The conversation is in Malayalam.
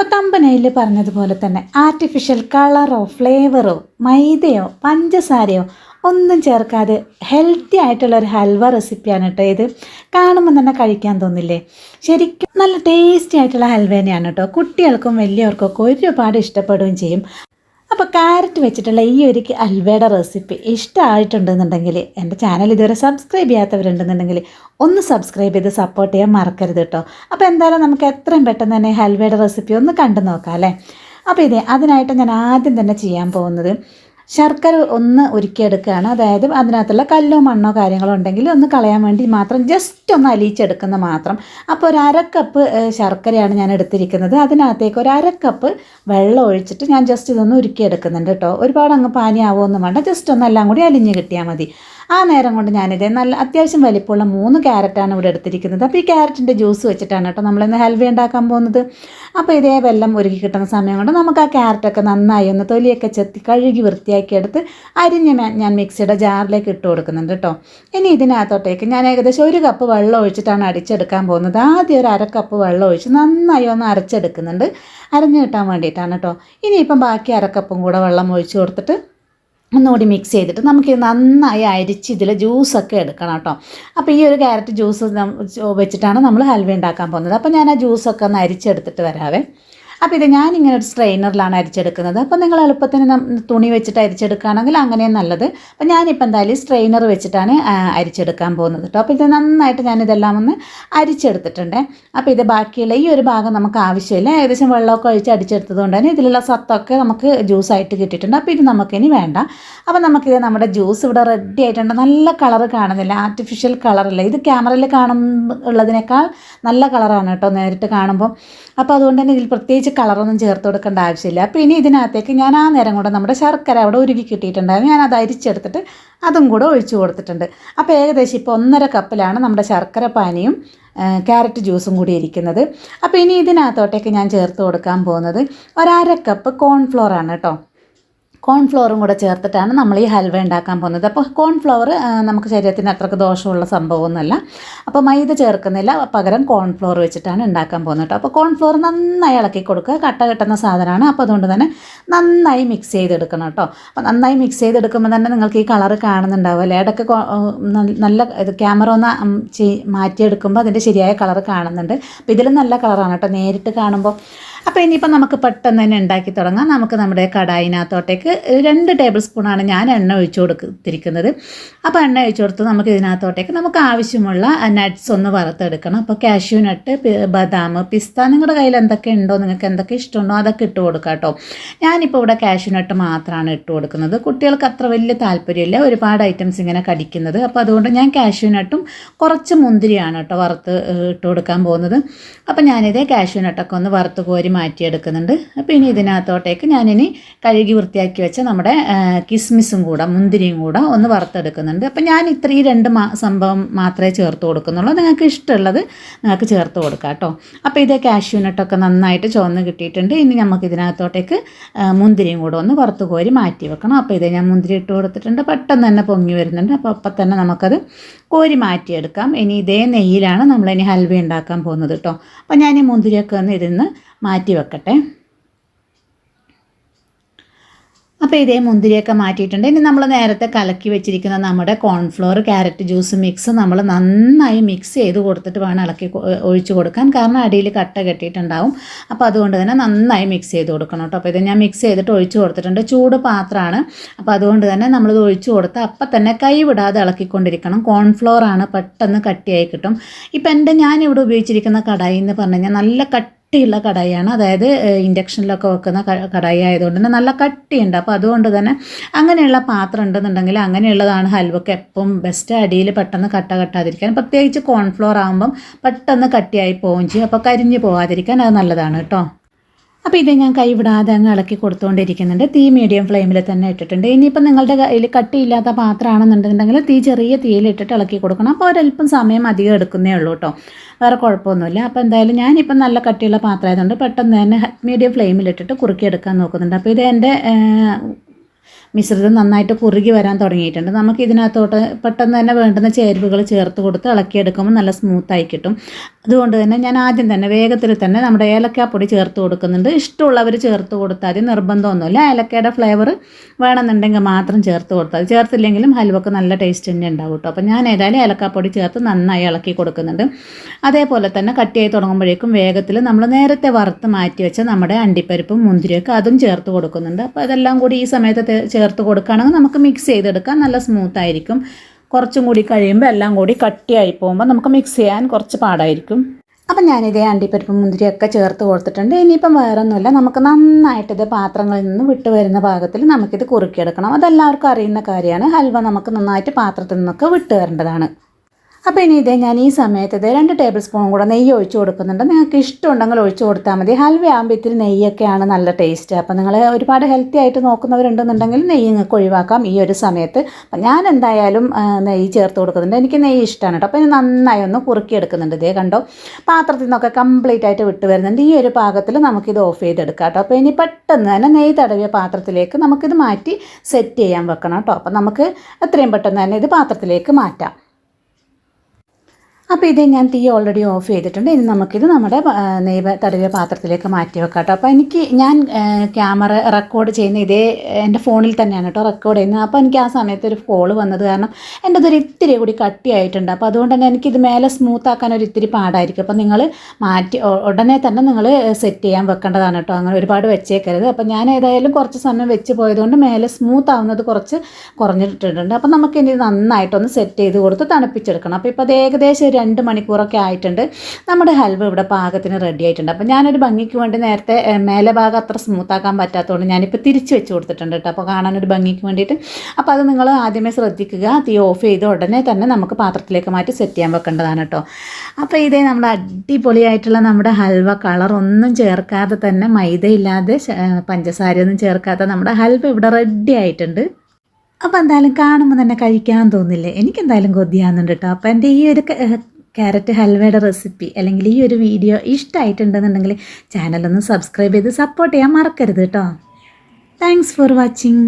ഇപ്പോൾ തമ്പനയിൽ പറഞ്ഞതുപോലെ തന്നെ ആർട്ടിഫിഷ്യൽ കളറോ ഫ്ലേവറോ മൈദയോ പഞ്ചസാരയോ ഒന്നും ചേർക്കാതെ ഹെൽത്തി ആയിട്ടുള്ള ഒരു ഹൽവ റെസിപ്പിയാണ് കേട്ടോ ഇത്. കാണുമ്പോൾ തന്നെ കഴിക്കാൻ തോന്നില്ലേ? ശരിക്കും നല്ല ടേസ്റ്റി ആയിട്ടുള്ള ഹൽവ തന്നെയാണ് കേട്ടോ കുട്ടികൾക്കും വലിയവർക്കൊക്കെ ഒരുപാട് ഇഷ്ടപ്പെടുകയും ചെയ്യും. അപ്പോൾ ക്യാരറ്റ് വെച്ചിട്ടുള്ള ഈ ഒരു അൽവയുടെ റെസിപ്പി ഇഷ്ടമായിട്ടുണ്ടെന്നുണ്ടെങ്കിൽ എന്റെ ചാനൽ ഇതുവരെ സബ്സ്ക്രൈബ് ചെയ്യാത്തവരുണ്ടെന്നുണ്ടെങ്കിൽ ഒന്ന് സബ്സ്ക്രൈബ് ചെയ്ത് സപ്പോർട്ട് ചെയ്യാൻ മറക്കരുത് കേട്ടോ അപ്പോൾ എന്തായാലും നമുക്ക് എത്രയും പെട്ടെന്ന് തന്നെ ഹൽവയുടെ റെസിപ്പി ഒന്ന് കണ്ടു നോക്കാം അല്ലേ? അപ്പോൾ ഇതേ അതിനായിട്ട് ഞാൻ ആദ്യം തന്നെ ചെയ്യാൻ പോകുന്നത് ശർക്കര ഒന്ന് ഉരുക്കിയെടുക്കുകയാണ്. അതായത് അതിനകത്തുള്ള കല്ലോ മണ്ണോ കാര്യങ്ങളോ ഉണ്ടെങ്കിൽ ഒന്ന് കളയാൻ വേണ്ടി മാത്രം ജസ്റ്റ് ഒന്ന് അലിയിച്ചെടുക്കുന്ന മാത്രം. അപ്പോൾ ഒരു അരക്കപ്പ് ശർക്കരയാണ് ഞാൻ എടുത്തിരിക്കുന്നത്. അതിനകത്തേക്ക് ഒരു അരക്കപ്പ് വെള്ളം ഒഴിച്ചിട്ട് ഞാൻ ജസ്റ്റ് ഇതൊന്ന് ഉരുക്കിയെടുക്കുന്നുണ്ട് കേട്ടോ. ഒരുപാട് അങ്ങ് പാനിയാവുമൊന്നും വേണ്ട ജസ്റ്റ് ഒന്ന് എല്ലാം കൂടി അലിഞ്ഞ് കിട്ടിയാൽ മതി. ആ നേരം കൊണ്ട് ഞാനിത് നല്ല അത്യാവശ്യം വലിപ്പമുള്ള മൂന്ന് ക്യാരറ്റാണ് ഇവിടെ എടുത്തിരിക്കുന്നത്. അപ്പോൾ ഈ ക്യാരറ്റിന്റെ ജ്യൂസ് വെച്ചിട്ടാണ് കേട്ടോ നമ്മളിന്ന് ഹൽവ ഉണ്ടാക്കാൻ പോകുന്നത്. അപ്പോൾ ഇതേ വെല്ലം ഒരുക്കി കിട്ടുന്ന സമയം കൊണ്ട് നമുക്ക് ആ ക്യാരറ്റൊക്കെ നന്നായി ഒന്ന് തൊലിയൊക്കെ ചെത്തി കഴുകി വൃത്തിയാക്കി എടുത്ത് അരിഞ്ഞ് ഞാൻ മിക്സിയുടെ ജാറിലേക്ക് ഇട്ട് കൊടുക്കുന്നുണ്ട് കേട്ടോ. ഇനി ഇതിനകത്തോട്ടേക്ക് ഞാൻ ഏകദേശം ഒരു കപ്പ് വെള്ളം ഒഴിച്ചിട്ടാണ് അടിച്ചെടുക്കാൻ പോകുന്നത്. ആദ്യം ഒരു അര കപ്പ് വെള്ളം ഒഴിച്ച് നന്നായി ഒന്ന് അരച്ചെടുക്കുന്നുണ്ട്. അരഞ്ഞു കിട്ടാൻ വേണ്ടിയിട്ടാണ് കേട്ടോ. ഇനിയിപ്പം ബാക്കി അരക്കപ്പും കൂടെ വെള്ളം ഒഴിച്ച് കൊടുത്തിട്ട് ഒന്നുകൂടി മിക്സ് ചെയ്തിട്ട് നമുക്ക് നന്നായി അരിച്ച് ഇതിൽ ജ്യൂസൊക്കെ എടുക്കണം കേട്ടോ. അപ്പോൾ ഈ ഒരു ക്യാരറ്റ് ജ്യൂസ് വെച്ചിട്ടാണ് നമ്മൾ ഹൽവ ഉണ്ടാക്കാൻ പോകുന്നത്. അപ്പോൾ ഞാൻ ആ ജ്യൂസൊക്കെ ഒന്ന് അരിച്ചെടുത്തിട്ട് വരാവേ. അപ്പോൾ ഇത് ഞാനിങ്ങനെ ഒരു സ്ട്രെയിനറിലാണ് അരിച്ചെടുക്കുന്നത്. അപ്പോൾ നിങ്ങൾ എളുപ്പത്തിന് തുണി വെച്ചിട്ട് അരിച്ചെടുക്കുകയാണെങ്കിൽ അങ്ങനെയും നല്ലത്. അപ്പോൾ ഞാനിപ്പോൾ എന്തായാലും സ്ട്രെയിനർ വെച്ചിട്ടാണ് അരിച്ചെടുക്കാൻ പോകുന്നത് കേട്ടോ അപ്പോൾ ഇത് നന്നായിട്ട് ഞാനിതെല്ലാം ഒന്ന് അരിച്ചെടുത്തിട്ടുണ്ട്. അപ്പോൾ ഇത് ബാക്കിയുള്ള ഈ ഒരു ഭാഗം നമുക്ക് ആവശ്യമില്ല. ഏകദേശം വെള്ളമൊക്കെ ഒഴിച്ച് അടിച്ചെടുത്തത് കൊണ്ട് തന്നെ ഇതിലുള്ള സത്തൊക്കെ നമുക്ക് ജ്യൂസായിട്ട് കിട്ടിയിട്ടുണ്ട്. അപ്പോൾ ഇത് നമുക്കിനി വേണ്ട. അപ്പോൾ നമുക്കിത് നമ്മുടെ ജ്യൂസ് ഇവിടെ റെഡി ആയിട്ടുണ്ട്. നല്ല കളർ കാണുന്നില്ല. ആർട്ടിഫിഷ്യൽ കളറല്ല ഇത് ക്യാമറയിൽ കാണുള്ളതിനേക്കാൾ നല്ല കളറാണ് കേട്ടോ നേരിട്ട് കാണുമ്പോൾ അപ്പോൾ അതുകൊണ്ട് തന്നെ ഇതിൽ പ്രത്യേകിച്ച് കളറൊന്നും ചേർത്ത് കൊടുക്കേണ്ട ആവശ്യമില്ല. അപ്പോൾ ഇനി ഇതിനകത്തേക്ക് ഞാൻ ആ നേരം കൊണ്ട് നമ്മുടെ ശർക്കര അവിടെ ഉരുകി കിട്ടിയിട്ടുണ്ടായിരുന്നു. ഞാൻ അത് അരിച്ചെടുത്തിട്ട് അതും കൂടെ ഒഴിച്ചു കൊടുത്തിട്ടുണ്ട്. അപ്പോൾ ഏകദേശം ഇപ്പോൾ ഒന്നര കപ്പിലാണ് നമ്മുടെ ശർക്കര പാനിയും ക്യാരറ്റ് ജ്യൂസും കൂടി ഇരിക്കുന്നത്. അപ്പോൾ ഇനി ഇതിനകത്തോട്ടേക്ക് ഞാൻ ചേർത്ത് കൊടുക്കാൻ പോകുന്നത് ഒരര കപ്പ് കോൺഫ്ലോർ ആണ് കേട്ടോ. കോൺഫ്ലോറും കൂടെ ചേർത്തിട്ടാണ് നമ്മൾ ഈ ഹൽവ ഉണ്ടാക്കാൻ പോകുന്നത്. അപ്പോൾ കോൺഫ്ലവർ നമുക്ക് ശരീരത്തിന് അത്രയ്ക്ക് ദോഷമുള്ള സംഭവമൊന്നുമല്ല. അപ്പോൾ മൈദ ചേർക്കുന്നില്ല പകരം കോൺഫ്ലവർ വെച്ചിട്ടാണ് ഉണ്ടാക്കാൻ പോകുന്നത് കേട്ടോ. അപ്പോൾ കോൺഫ്ലവർ നന്നായി ഇളക്കി കൊടുക്കുക. കട്ട കിട്ടുന്ന സാധനമാണ്. അപ്പോൾ അതുകൊണ്ട് തന്നെ നന്നായി മിക്സ് ചെയ്തെടുക്കണം കേട്ടോ. അപ്പോൾ നന്നായി മിക്സ് ചെയ്തെടുക്കുമ്പോൾ തന്നെ നിങ്ങൾക്ക് ഈ കളർ കാണുന്നുണ്ടാവും അല്ലേ? ഇടയ്ക്ക് നല്ല ഇത് ക്യാമറ ഒന്ന് മാറ്റിയെടുക്കുമ്പോൾ അതിന്റെ ശരിയായ കളർ കാണുന്നുണ്ട്. അപ്പോൾ ഇതിലും നല്ല കളറാണ് കേട്ടോ. നേരിട്ട് കാണുമ്പോൾ അപ്പോൾ ഇനിയിപ്പോൾ നമുക്ക് പെട്ടെന്ന് തന്നെ ഉണ്ടാക്കി തുടങ്ങാം. നമുക്ക് നമ്മുടെ കടായിനകത്തോട്ടേക്ക് രണ്ട് ടേബിൾ സ്പൂണാണ് ഞാൻ എണ്ണ ഒഴിച്ചു കൊടുത്തിരിക്കുന്നത്. അപ്പോൾ എണ്ണ ഒഴിച്ചു കൊടുത്ത് നമുക്ക് ഇതിനകത്തോട്ടേക്ക് നമുക്ക് ആവശ്യമുള്ള നട്ട്സ് ഒന്ന് വറുത്തെടുക്കണം. അപ്പോൾ കാഷ്യൂ നട്ട് ബദാം പിസ്ത നിങ്ങളുടെ കയ്യിൽ എന്തൊക്കെ ഉണ്ടോ നിങ്ങൾക്ക് എന്തൊക്കെ ഇഷ്ടമുണ്ടോ അതൊക്കെ ഇട്ട് കൊടുക്കാം കേട്ടോ. ഞാനിപ്പോൾ ഇവിടെ കാഷ്യൂ നട്ട് മാത്രമാണ് ഇട്ട് കൊടുക്കുന്നത്. കുട്ടികൾക്ക് അത്ര വലിയ താല്പര്യമില്ല. ഒരുപാട് ഐറ്റംസ് ഇങ്ങനെ കടിക്കുന്നത്. അപ്പോൾ അതുകൊണ്ട് ഞാൻ കാഷ്യൂ നട്ടും കുറച്ച് മുന്തിരിയാണ് കേട്ടോ വറുത്ത് ഇട്ട് കൊടുക്കാൻ പോകുന്നത്. അപ്പോൾ ഞാനിതേ കാഷ്യൂ നട്ടൊക്കെ ഒന്ന് വറുത്ത് കോരി മാറ്റിയെടുക്കുന്നുണ്ട്. അപ്പോൾ ഇനി ഇതിനകത്തോട്ടേക്ക് ഞാനിനി കഴുകി വൃത്തിയാക്കി വെച്ച നമ്മുടെ കിസ്മിസും കൂടെ മുന്തിരിയും കൂടെ ഒന്ന് വറുത്തെടുക്കുന്നുണ്ട്. അപ്പോൾ ഞാൻ ഇത്ര ഈ രണ്ട് സംഭവം മാത്രമേ ചേർത്ത് കൊടുക്കുന്നുള്ളൂ. നിങ്ങൾക്ക് ഇഷ്ടമുള്ളത് നിങ്ങൾക്ക് ചേർത്ത് കൊടുക്കാം കേട്ടോ. അപ്പോൾ ഇതേ കാഷ്യൂനട്ടൊക്കെ നന്നായിട്ട് ചുവന്ന് കിട്ടിയിട്ടുണ്ട്. ഇനി നമുക്ക് ഇതിനകത്തോട്ടേക്ക് മുന്തിരിയും കൂടെ ഒന്ന് വറുത്ത് കോരി മാറ്റി വെക്കണം. അപ്പോൾ ഇതേ ഞാൻ മുന്തിരി ഇട്ട് കൊടുത്തിട്ടുണ്ട്. പെട്ടെന്ന് തന്നെ പൊങ്ങി വരുന്നുണ്ട്. അപ്പോൾ അപ്പം തന്നെ നമുക്കത് കോരി മാറ്റിയെടുക്കാം. ഇനി ഇതേ നെയ്യിലാണ് നമ്മളിനി ഹൽവ ഉണ്ടാക്കാൻ പോകുന്നത് കേട്ടോ. അപ്പോൾ ഞാൻ ഈ മുന്തിരിയൊക്കെ ഒന്ന് ഇതിന്ന് മാറ്റി വെക്കട്ടെ അപ്പോൾ ഇതേ മുന്തിരിയൊക്കെ മാറ്റിയിട്ടുണ്ട്. ഇനി നമ്മൾ നേരത്തെ കലക്കി വെച്ചിരിക്കുന്ന നമ്മുടെ കോൺഫ്ലോർ ക്യാരറ്റ് ജ്യൂസ് മിക്സ് നമ്മൾ നന്നായി മിക്സ് ചെയ്ത് കൊടുത്തിട്ട് വേണം ഇളക്കി ഒഴിച്ചു കൊടുക്കാൻ. കാരണം അടിയിൽ കട്ട കെട്ടിയിട്ടുണ്ടാവും. അപ്പോൾ അതുകൊണ്ട് തന്നെ നന്നായി മിക്സ് ചെയ്ത് കൊടുക്കണം കേട്ടോ. അപ്പോൾ ഇത് ഞാൻ മിക്സ് ചെയ്തിട്ട് ഒഴിച്ച് കൊടുത്തിട്ടുണ്ട്. ചൂട് പാത്രമാണ്. അപ്പോൾ അതുകൊണ്ട് തന്നെ നമ്മളിത് ഒഴിച്ച് കൊടുത്ത് അപ്പം തന്നെ കൈ വിടാതെ ഇളക്കിക്കൊണ്ടിരിക്കണം. കോൺഫ്ലോർ ആണ് പെട്ടെന്ന് കട്ടിയായി കിട്ടും. ഇപ്പം എന്റെ ഞാനിവിടെ ഉപയോഗിച്ചിരിക്കുന്ന കടായി എന്ന് പറഞ്ഞു കഴിഞ്ഞാൽ നല്ല കട്ടി കട്ടിയുള്ള കടായാണ്. അതായത് ഇൻഡക്ഷനിലൊക്കെ വെക്കുന്ന കടായി ആയതുകൊണ്ട് തന്നെ നല്ല കട്ടിയുണ്ട്. അപ്പോൾ അതുകൊണ്ട് തന്നെ അങ്ങനെയുള്ള പാത്രം ഉണ്ടെന്നുണ്ടെങ്കിൽ അങ്ങനെയുള്ളതാണ് ഹൽവക്ക് എപ്പം ബെസ്റ്റ് അടിയിൽ പെട്ടെന്ന് കട്ട കട്ടാതിരിക്കാൻ. പ്രത്യേകിച്ച് കോൺഫ്ലോർ ആകുമ്പം പെട്ടെന്ന് കട്ടിയായി പോവുകയും ചെയ്യും. അപ്പോൾ കരിഞ്ഞ് പോകാതിരിക്കാൻ അത് നല്ലതാണ് കേട്ടോ. അപ്പോൾ ഇത് ഞാൻ കൈവിടാതെ അങ്ങ് ഇളക്കി കൊടുത്തുകൊണ്ടിരിക്കുന്നുണ്ട് തീ മീഡിയം ഫ്ലെയിമിൽ തന്നെ ഇട്ടിട്ടുണ്ട്. ഇനിയിപ്പോൾ നിങ്ങളുടെ കയ്യിൽ കട്ടിയില്ലാത്ത പാത്രമാണെന്നുണ്ടെന്നുണ്ടെങ്കിൽ തീ ചെറിയ തീയിലിട്ടിട്ട് ഇളക്കി കൊടുക്കണം. അപ്പോൾ ഒരല്പം സമയം അധികം എടുക്കുന്നേ ഉള്ളൂ കേട്ടോ വേറെ കുഴപ്പമൊന്നുമില്ല. അപ്പോൾ എന്തായാലും ഞാനിപ്പം നല്ല കട്ടിയുള്ള പാത്രമായതുകൊണ്ട് പെട്ടെന്ന് തന്നെ മീഡിയം ഫ്ലെയിമിലിട്ടിട്ട് കുറുക്കിയെടുക്കാൻ നോക്കുന്നുണ്ട്. അപ്പോൾ ഇത് എന്റെ മിശ്രിതം നന്നായിട്ട് കുറുകി വരാൻ തുടങ്ങിയിട്ടുണ്ട്. നമുക്ക് ഇതിനകത്തോട്ട് പെട്ടെന്ന് തന്നെ വേണ്ടുന്ന ചേരുവകൾ ചേർത്ത് കൊടുത്ത് ഇളക്കിയെടുക്കുമ്പോൾ നല്ല സ്മൂത്തായി കിട്ടും. അതുകൊണ്ട് തന്നെ ഞാൻ ആദ്യം തന്നെ വേഗത്തിൽ തന്നെ നമ്മുടെ ഏലക്കാപ്പൊടി ചേർത്ത് കൊടുക്കുന്നുണ്ട്. ഇഷ്ടമുള്ളവർ ചേർത്ത് കൊടുത്താൽ മതി. നിർബന്ധമൊന്നുമില്ല. ഏലക്കയുടെ ഫ്ലേവർ വേണമെന്നുണ്ടെങ്കിൽ മാത്രം ചേർത്ത് കൊടുത്താൽ ചേർത്തില്ലെങ്കിലും ഹൽവക്ക് നല്ല ടേസ്റ്റ് തന്നെ ഉണ്ടാവും കേട്ടോ. അപ്പോൾ ഞാൻ ഏതായാലും ഏലക്കാപ്പൊടി ചേർത്ത് നന്നായി ഇളക്കി കൊടുക്കുന്നുണ്ട്. അതേപോലെ തന്നെ കട്ടിയായി തുടങ്ങുമ്പോഴേക്കും വേഗത്തിൽ നമ്മൾ നേരത്തെ വറുത്ത് മാറ്റി വെച്ച നമ്മുടെ അണ്ടിപ്പരിപ്പും മുന്തിരിയൊക്കെ അതും ചേർത്ത് കൊടുക്കുന്നുണ്ട്. അപ്പോൾ അതെല്ലാം കൂടി ഈ സമയത്ത് ചേർത്ത് കൊടുക്കുകയാണെങ്കിൽ നമുക്ക് മിക്സ് ചെയ്തെടുക്കാം. നല്ല സ്മൂത്ത് ആയിരിക്കും. കുറച്ചും കൂടി കഴിയുമ്പോൾ എല്ലാം കൂടി കട്ടിയായി പോകുമ്പോൾ നമുക്ക് മിക്സ് ചെയ്യാൻ കുറച്ച് പാടായിരിക്കും. അപ്പം ഞാനിതേ അണ്ടിപ്പരിപ്പ് മുന്തിരിയൊക്കെ ചേർത്ത് കൊടുത്തിട്ടുണ്ട്. ഇനിയിപ്പം വേറെ ഒന്നുമില്ല നമുക്ക് നന്നായിട്ടിത് പാത്രങ്ങളിൽ നിന്ന് വിട്ടു വരുന്ന പാകത്തിൽ നമുക്കിത് കുറുക്കിയെടുക്കണം. അതെല്ലാവർക്കും അറിയുന്ന കാര്യമാണ്. ഹൽവ നമുക്ക് നന്നായിട്ട് പാത്രത്തിൽ നിന്നൊക്കെ വിട്ട് വരേണ്ടതാണ്. അപ്പോൾ ഇനി ഇതേ ഞാൻ ഈ സമയത്ത് രണ്ട് ടേബിൾ സ്പൂൺ കൂടെ നെയ്യ് ഒഴിച്ച് കൊടുക്കുന്നുണ്ട്. നിങ്ങൾക്ക് ഇഷ്ടമുണ്ടെങ്കിൽ ഒഴിച്ച് കൊടുത്താൽ മതി. ഹൽവ ആകുമ്പോൾ ഇത്തിരി നെയ്യൊക്കെയാണ് നല്ല ടേസ്റ്റ് അപ്പോൾ നിങ്ങൾ ഒരുപാട് ഹെൽത്തി ആയിട്ട് നോക്കുന്നവരുണ്ടെന്നുണ്ടെങ്കിൽ നെയ്യ് നിങ്ങൾക്ക് ഒഴിവാക്കാം ഈ ഒരു സമയത്ത്. അപ്പം ഞാൻ എന്തായാലും നെയ്യ് ചേർത്ത് കൊടുക്കുന്നുണ്ട്. എനിക്ക് നെയ്യ് ഇഷ്ടമാണ് കേട്ടോ. അപ്പോൾ ഇത് നന്നായി ഒന്ന് കുറുക്കിയെടുക്കുന്നുണ്ട് ഇതേ കണ്ടോ. പാത്രത്തിൽ നിന്നൊക്കെ കംപ്ലീറ്റ് ആയിട്ട് വിട്ട് വരുന്നുണ്ട്. ഈ ഒരു പാകത്തിൽ നമുക്കിത് ഓഫ് ചെയ്തെടുക്കാം കേട്ടോ. അപ്പോൾ ഇനി പെട്ടെന്ന് തന്നെ നെയ്യ് തടവിയ പാത്രത്തിലേക്ക് നമുക്കിത് മാറ്റി സെറ്റ് ചെയ്യാൻ വെക്കണം കേട്ടോ. അപ്പോൾ നമുക്ക് എത്രയും പെട്ടെന്ന് തന്നെ ഇത് പാത്രത്തിലേക്ക് മാറ്റാം. അപ്പോൾ ഇത് ഞാൻ തീ ഓൾറെഡി ഓഫ് ചെയ്തിട്ടുണ്ട്. ഇനി നമുക്കിത് നമ്മുടെ നെയ്വ തടവിയ പാത്രത്തിലേക്ക് മാറ്റി വെക്കാം കേട്ടോ. അപ്പോൾ എനിക്ക് ഞാൻ ക്യാമറ റെക്കോർഡ് ചെയ്യുന്ന ഇതേ എന്റെ ഫോണിൽ തന്നെയാണ് കേട്ടോ റെക്കോർഡ് ചെയ്യുന്നത്. അപ്പോൾ എനിക്ക് ആ സമയത്ത് ഒരു കോൾ വന്നത് കാരണം എന്റെ ഒരു ഇത്തിരി കൂടി കട്ടിയായിട്ടുണ്ട്. അപ്പോൾ അതുകൊണ്ട് തന്നെ എനിക്കിത് മേലെ സ്മൂത്ത് ആക്കാൻ ഒരു ഇത്തിരി പാടായിരിക്കും. അപ്പോൾ നിങ്ങൾ മാറ്റി ഉടനെ തന്നെ നിങ്ങൾ സെറ്റ് ചെയ്യാൻ വെക്കേണ്ടതാണ് കേട്ടോ. അങ്ങനെ ഒരുപാട് വെച്ചേക്കരുത്. അപ്പോൾ ഞാൻ ഏതായാലും കുറച്ച് സമയം വെച്ച് പോയതുകൊണ്ട് മേലെ സ്മൂത്ത് ആവുന്നത് കുറച്ച് കുറഞ്ഞിട്ടുണ്ട്. അപ്പോൾ നമുക്ക് ഇനി നന്നായിട്ടൊന്ന് സെറ്റ് ചെയ്ത് കൊടുത്ത് തണുപ്പിച്ചെടുക്കണം. അപ്പോൾ ഇപ്പോൾ അത് ഏകദേശം രണ്ട് മണിക്കൂറൊക്കെ ആയിട്ടുണ്ട്. നമ്മുടെ ഹൽവ ഇവിടെ പാകത്തിന് റെഡി ആയിട്ടുണ്ട്. അപ്പോൾ ഞാനൊരു ഭംഗിക്ക് വേണ്ടി നേരത്തെ മേലെ ഭാഗം അത്ര സ്മൂത്താക്കാൻ പറ്റാത്തതുകൊണ്ട് ഞാനിപ്പോൾ തിരിച്ച് വെച്ച് കൊടുത്തിട്ടുണ്ട് കേട്ടോ. അപ്പോൾ കാണാനൊരു ഭംഗിക്ക് വേണ്ടിയിട്ട്. അപ്പോൾ അത് നിങ്ങൾ ആദ്യമേ ശ്രദ്ധിക്കുക. തീ ഓഫ് ചെയ്ത് ഉടനെ തന്നെ നമുക്ക് പാത്രത്തിലേക്ക് മാറ്റി സെറ്റ് ചെയ്യാൻ വെക്കേണ്ടതാണ് കേട്ടോ. അപ്പോൾ ഇതേ നമ്മുടെ അടിപൊളിയായിട്ടുള്ള നമ്മുടെ ഹൽവ കളർ ഒന്നും ചേർക്കാതെ തന്നെ മൈദയില്ലാതെ പഞ്ചസാരയൊന്നും ചേർക്കാത്ത നമ്മുടെ ഹൽവ ഇവിടെ റെഡി ആയിട്ടുണ്ട്. അപ്പോൾ എന്തായാലും കാണുമ്പോൾ തന്നെ കഴിക്കാൻ തോന്നില്ലേ? എനിക്കെന്തായാലും കൊതിയാകുന്നുണ്ട് കേട്ടോ. അപ്പോൾ എന്റെ ഈ ഒരു ക്യാരറ്റ് ഹൽവയുടെ റെസിപ്പി അല്ലെങ്കിൽ ഈ ഒരു വീഡിയോ ഇഷ്ടമായിട്ടുണ്ടെന്നുണ്ടെങ്കിൽ ചാനലൊന്ന് സബ്സ്ക്രൈബ് ചെയ്ത് സപ്പോർട്ട് ചെയ്യാൻ മറക്കരുത് കേട്ടോ താങ്ക്സ് ഫോർ വാച്ചിങ്